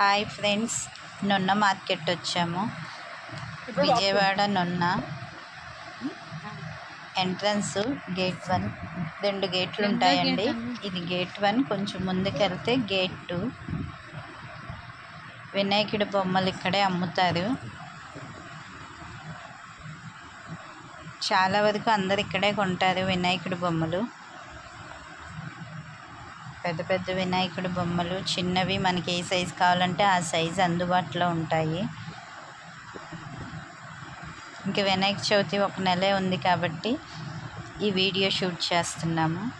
Hi friends నున్న market వచ్చాము. విజయవాడ నున్న. ఎంట్రన్స్ గేట్ వన్ రెండు గేట్లు ఉంటాయండి. ఇది గేట్ వన్ కొంచెం ముందుకెళ్తే గేట్ టూ. వినాయకుడి బొమ్మలు ఇక్కడే అమ్ముతారు. చాలా వరకు అందరు ఇక్కడే కొంటారు వినాయకుడి బొమ్మలు. పెద్ద పెద్ద వినాయకుడి బొమ్మలు చిన్నవి మనకి ఏ సైజు కావాలంటే ఆ సైజు అందుబాటులో ఉంటాయి. ఇంక వినాయక చవితి ఒక నెలే ఉంది కాబట్టి ఈ వీడియో షూట్ చేస్తున్నాము.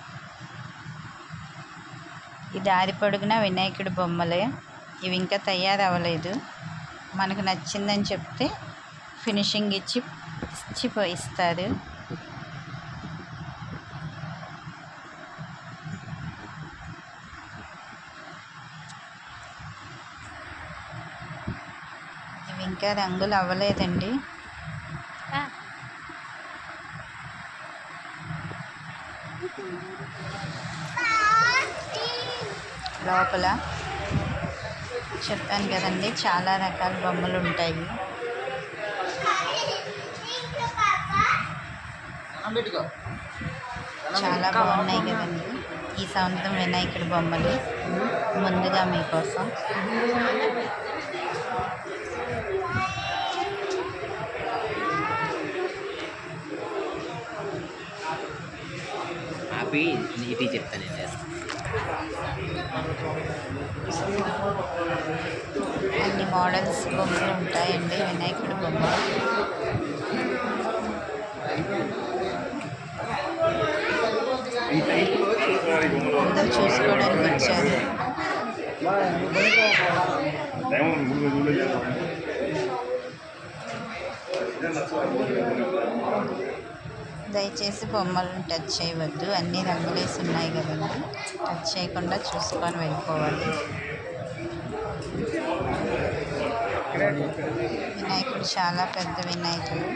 ఈ దారి పొడుగున వినాయకుడి బొమ్మలే. ఇవి ఇంకా తయారవ్వలేదు. మనకు నచ్చిందని చెప్తే ఫినిషింగ్ ఇచ్చి ఇచ్చి ఇంకా రంగులు అవ్వలేదండి. లోపల చెప్పాను కదండి చాలా రకాల బొమ్మలు ఉంటాయి. చాలా బాగున్నాయి కదండి. ఈ సంవత్సరం వినాయకుడి బొమ్మలు. ముందుగా మీకోసం. ఆపి ఇది చెప్తాను నేను అన్ని మోడల్స్ బొమ్మలు ఉంటాయండి? వినాయకుడి బొమ్మలు అందరూ చూసుకోవడానికి వచ్చారు. దయచేసి బొమ్మలను టచ్ చేయవద్దు. అన్ని రంగులేసి ఉన్నాయి కదండి. టచ్ చేయకుండా చూసుకొని వెళ్ళిపోవాలి. వినాయకుడు చాలా పెద్ద వినాయకుడు.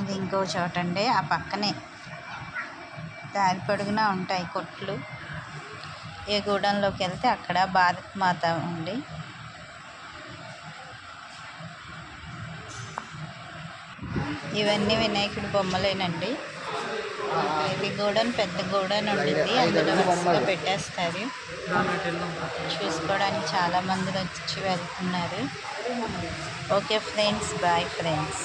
ఇది ఇంకో చోట అండి. ఆ పక్కనే దారి పొడుగునా ఉంటాయి కొట్లు. ఏ గూడెంలోకి వెళ్తే అక్కడ భారత్ మాత ఉంది ఇవన్నీ వినాయకుడి బొమ్మలేనండి. ఇది గోడౌన్ పెద్ద గోడౌన్ ఉండింది అందులో వరుసగా పెట్టేస్తారు. చూసుకోవడానికి చాలామంది వచ్చి వెళ్తున్నారు. Okay friends bye friends.